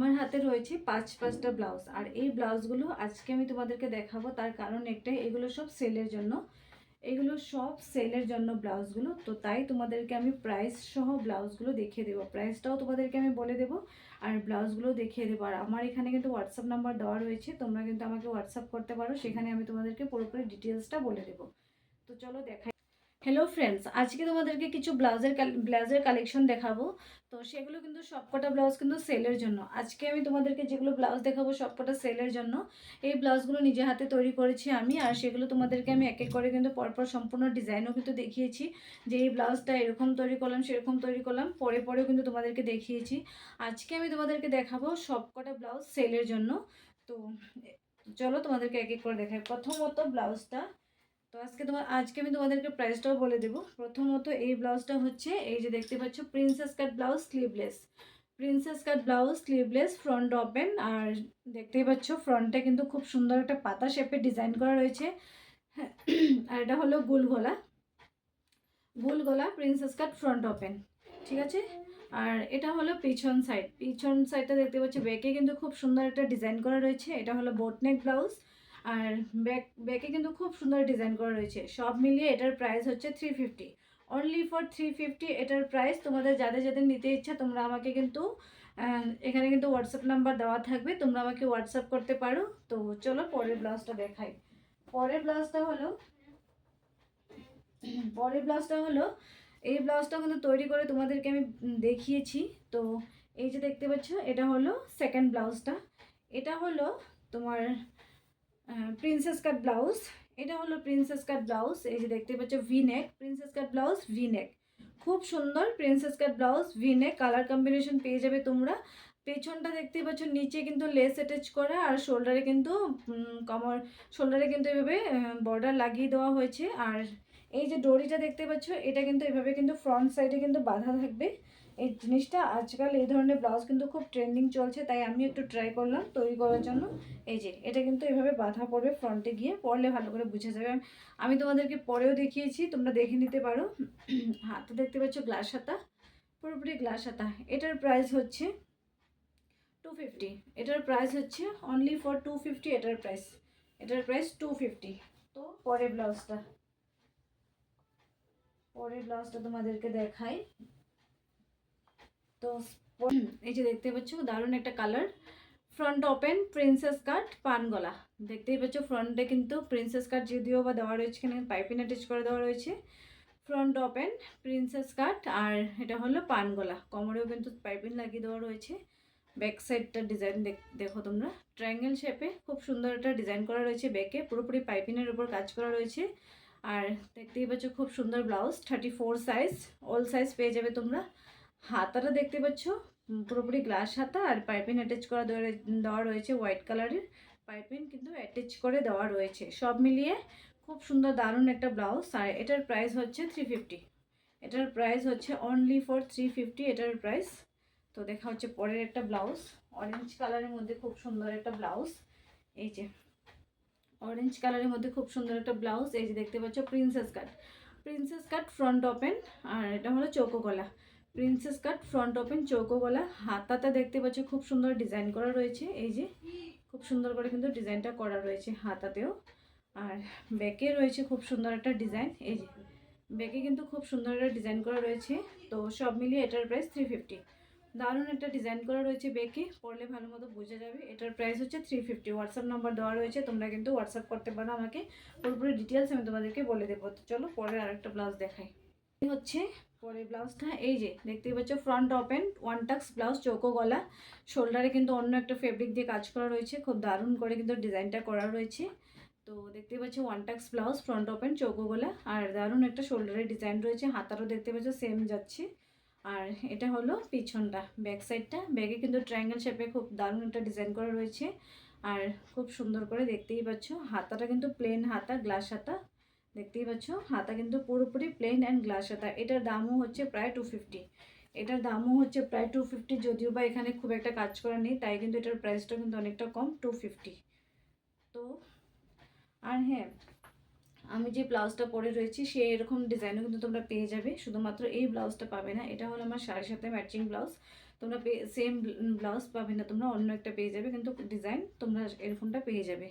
আমার হাতে রয়েছে পাঁচ পাঁচটা ব্লাউজ। আর এই ব্লাউজগুলো আজকে আমি তোমাদেরকে দেখাবো, তার কারণ একটাই, এগুলো সব সেলের জন্য। এগুলো সব সেলের জন্য ব্লাউজগুলো, তো তাই তোমাদেরকে আমি প্রাইস সহ ব্লাউজগুলো দেখিয়ে দেবো। প্রাইসটাও তোমাদেরকে আমি বলে দেবো, আর ব্লাউজগুলো দেখিয়ে দেবো। আর আমার এখানে কিন্তু হোয়াটসঅ্যাপ নাম্বার দেওয়া রয়েছে, তোমরা কিন্তু আমাকে হোয়াটসঅ্যাপ করতে পারো, সেখানে আমি তোমাদেরকে পুরোপুরি ডিটেলসটা বলে দেবো। তো চলো দেখাই। হ্যালো ফ্রেন্ডস আজকে তোমাদেরকে কিছু ব্লাউজের ব্লাউজের কালেকশন দেখাবো। তো সেগুলো কিন্তু সবকটা ব্লাউজ কিন্তু সেলের জন্য। আজকে আমি তোমাদেরকে যেগুলো ব্লাউজ দেখাবো সবকটা সেলের জন্য, এই ব্লাউজগুলো নিজে হাতে তৈরি করেছি আমি, আর সেগুলো তোমাদেরকে আমি এক এক করে কিন্তু পরপর সম্পূর্ণ ডিজাইনও কিন্তু দেখিয়েছি। যে এই ব্লাউজটা এরকম তৈরি করলাম, সেরকম তৈরি করলাম, পরে পরেও কিন্তু তোমাদেরকে দেখিয়েছি। আজকে আমি তোমাদেরকে দেখাবো সবকটা ব্লাউজ সেলের জন্য। তো চলো তোমাদেরকে এক এক করে দেখাই। প্রথমত ব্লাউজটা তো আজকে তোমার আজকে আমি তোমাদেরকে প্রাইসটাও বলে দেবো। প্রথমত এই ব্লাউজটা হচ্ছে এই যে দেখতে পাচ্ছ princess cut blouse sleeveless princess cut blouse sleeveless front open আর দেখতেই পাচ্ছ ফ্রন্টে কিন্তু খুব সুন্দর একটা পাতা শেপে ডিজাইন করা রয়েছে। হ্যাঁ, আর এটা হলো গুল গলা। গুল গলা প্রিন্সেস কাট ফ্রন্ট ওপেন ঠিক আছে? আর এটা হলো পিছন সাইড পিছন সাইডটা দেখতে পাচ্ছ ব্যাকে কিন্তু খুব সুন্দর একটা ডিজাইন করা রয়েছে। এটা হলো বোটনেক ব্লাউজ আর ব্যাক ব্যাকে কিন্তু খুব সুন্দর ডিজাইন করা রয়েছে। সব মিলিয়ে এটার প্রাইস হচ্ছে three fifty only for three fifty এটার প্রাইস তোমাদের যাদের যাদের নিতে ইচ্ছা, তোমরা আমাকে কিন্তু এখানে কিন্তু হোয়াটসঅ্যাপ নাম্বার দেওয়া থাকবে। তোমরা আমাকে হোয়াটসঅ্যাপ করতে পারো। তো চলো পরের ব্লাউজটা দেখাই। পরের ব্লাউজটা হলো, পরের ব্লাউজটা হলো, এই ব্লাউজটা কিন্তু তৈরি করে তোমাদেরকে আমি দেখিয়েছি। তো এই যে দেখতে পাচ্ছ, এটা হলো সেকেন্ড ব্লাউজটা এটা হলো তোমার প্রিন্সেস কাট ব্লাউজ এটা হলো প্রিন্সেস কাট ব্লাউজ এই যে দেখতে পাচ্ছ V neck princess cut blouse V neck খুব সুন্দর princess cut blouse V neck colour combination পেয়ে যাবে তোমরা। পেছনটা দেখতেই পাচ্ছ, নিচে কিন্তু লেস অ্যাটাচ করা আর শোল্ডারে কিন্তু কমর শোল্ডারে কিন্তু এভাবে বর্ডার লাগিয়ে দেওয়া হয়েছে। আর এই যে ডোরিটা দেখতে পাচ্ছ, এটা কিন্তু এভাবে কিন্তু ফ্রন্ট সাইডে কিন্তু বাঁধা থাকবে। এই জিনিসটা আজকাল এই ধরনের ব্লাউজ কিন্তু খুব ট্রেন্ডিং চলছে, তাই আমি একটু ট্রাই করলাম তৈরি করার জন্য। এই যে, এটা কিন্তু এভাবে বাঁধা পড়বে ফ্রন্টে গিয়ে, পরলে ভালো করে বুঝে যাবে। আমি তোমাদেরকে পরেও দেখিয়েছি, তোমরা দেখে নিতে পারো। হাতে দেখতে পাচ্ছ গ্লাস হাতা, পুরোপুরি গ্লাস হাতা। এটার প্রাইস হচ্ছে টু ফিফটি এটার প্রাইস হচ্ছে অনলি ফর টু ফিফটি এটার প্রাইস এটার প্রাইস টু ফিফটি তো পরের ব্লাউজটা পরের ব্লাউজটা তোমাদেরকে দেখাই। তো এই যে দেখতে পাচ্ছ, দারুণ একটা colour front open princess cut পান গলা। দেখতেই পাচ্ছ ফ্রন্টে কিন্তু প্রিন্সেস কাট যদিও বা দেওয়া রয়েছে এখানে পাইপিং অ্যাটাচ করে দেওয়া রয়েছে। ফ্রন্ট ওপেন প্রিন্সেস কাট আর এটা হলো পান গলা। কোমরেও কিন্তু পাইপিং লাগিয়ে দেওয়া রয়েছে। ব্যাক সাইডটা ডিজাইন দেখো তোমরা। ট্রায়াঙ্গেল শেপে খুব সুন্দর একটা ডিজাইন করা রয়েছে ব্যাকে পুরোপুরি পাইপিংয়ের উপর কাজ করা রয়েছে। আর দেখতেই পাচ্ছ, খুব সুন্দর blouse thirty four size all size পেয়ে যাবে তোমরা। হাতাটা দেখতে পাচ্ছ? পুরোপুরি গ্লাস হাতা আর পাইপিং অ্যাটাচ করা দেওয়া- রয়েছে হোয়াইট কালারের পাইপিং কিন্তু অ্যাটাচ করে দেওয়া রয়েছে। সব মিলিয়ে খুব সুন্দর দারুণ একটা ব্লাউজ আর এটার প্রাইস হচ্ছে থ্রি ফিফটি এটার প্রাইস হচ্ছে অনলি ফর থ্রি ফিফটি এটার প্রাইস তো দেখা হচ্ছে পরের একটা ব্লাউজ অরেঞ্জ কালারের মধ্যে খুব সুন্দর একটা ব্লাউজ এই যে অরেঞ্জ কালারের মধ্যে খুব সুন্দর একটা ব্লাউজ এই যে দেখতে পাচ্ছ princess cut princess cut front open আর এটা হলো চৌকো গলা। প্রিন্সেস কাট ফ্রন্ট ওপেন চৌকো গলা হাতাটা দেখতে পাচ্ছ, খুব সুন্দর ডিজাইন করা রয়েছে। এই যে, খুব সুন্দর করে কিন্তু ডিজাইনটা করা রয়েছে হাতাতেও। আর ব্যাকে রয়েছে খুব সুন্দর একটা ডিজাইন এই যে ব্যাকে কিন্তু খুব সুন্দর একটা ডিজাইন করা রয়েছে। তো সব মিলিয়ে এটার প্রাইস থ্রি ফিফটি দারুণ একটা ডিজাইন করা রয়েছে বেকে পড়লে ভালো মতো বোঝা যাবে। এটার প্রাইস হচ্ছে থ্রি ফিফটি হোয়াটসঅ্যাপ নাম্বার দেওয়া রয়েছে। তোমরা কিন্তু হোয়াটসঅ্যাপ করতে পারো আমাকে। পুরোপুরি ডিটেলস আমি তোমাদেরকে বলে দেবো। চলো, পরে আরেকটা ব্লাউজ দেখাই। হচ্ছে পরের ব্লাউজটা, এই যে দেখতেই পাচ্ছ front open one tucks blouse চৌকো গলা। শোল্ডারে কিন্তু অন্য একটা ফেব্রিক দিয়ে কাজ করা রয়েছে, খুব দারুণ করে কিন্তু ডিজাইনটা করা রয়েছে। তো দেখতে পাচ্ছ one tucks blouse front open চৌকো গলা, আর দারুণ একটা শোল্ডারের ডিজাইন রয়েছে, হাতারও দেখতে পাচ্ছ সেম যাচ্ছে। আর এটা হলো পিছনটা ব্যাক সাইডটা ব্যাগে কিন্তু ট্রায়াঙ্গেল শেপে খুব দারুণ একটা ডিজাইন করা রয়েছে। আর খুব সুন্দর করে দেখতেই পাচ্ছ, হাতাটা কিন্তু প্লেন হাতা গ্লাস হাতা। দেখতেই পাচ্ছ, হাতা কিন্তু পুরোপুরি প্লেন অ্যান্ড গ্লাস হাতা। এটার দামও হচ্ছে প্রায় টু ফিফটি এটার দামও হচ্ছে প্রায় টু ফিফটি যদিও বা এখানে খুব একটা কাজ করা নেই, তাই কিন্তু এটার প্রাইসটা কিন্তু অনেকটা কম টু ফিফটি তো, আর হ্যাঁ আমি যে ব্লাউজটা পরে রয়েছি, সে এরকম ডিজাইনও কিন্তু তোমরা পেয়ে যাবে। শুধুমাত্র এই ব্লাউজটা পাবে না, এটা হলো আমার শাড়ির সাথে ম্যাচিং ব্লাউজ তোমরা সেম ব্লাউজ পাবে না, তোমরা অন্য একটা পেয়ে যাবে, কিন্তু ডিজাইন তোমরা এরকমটা পেয়ে যাবে।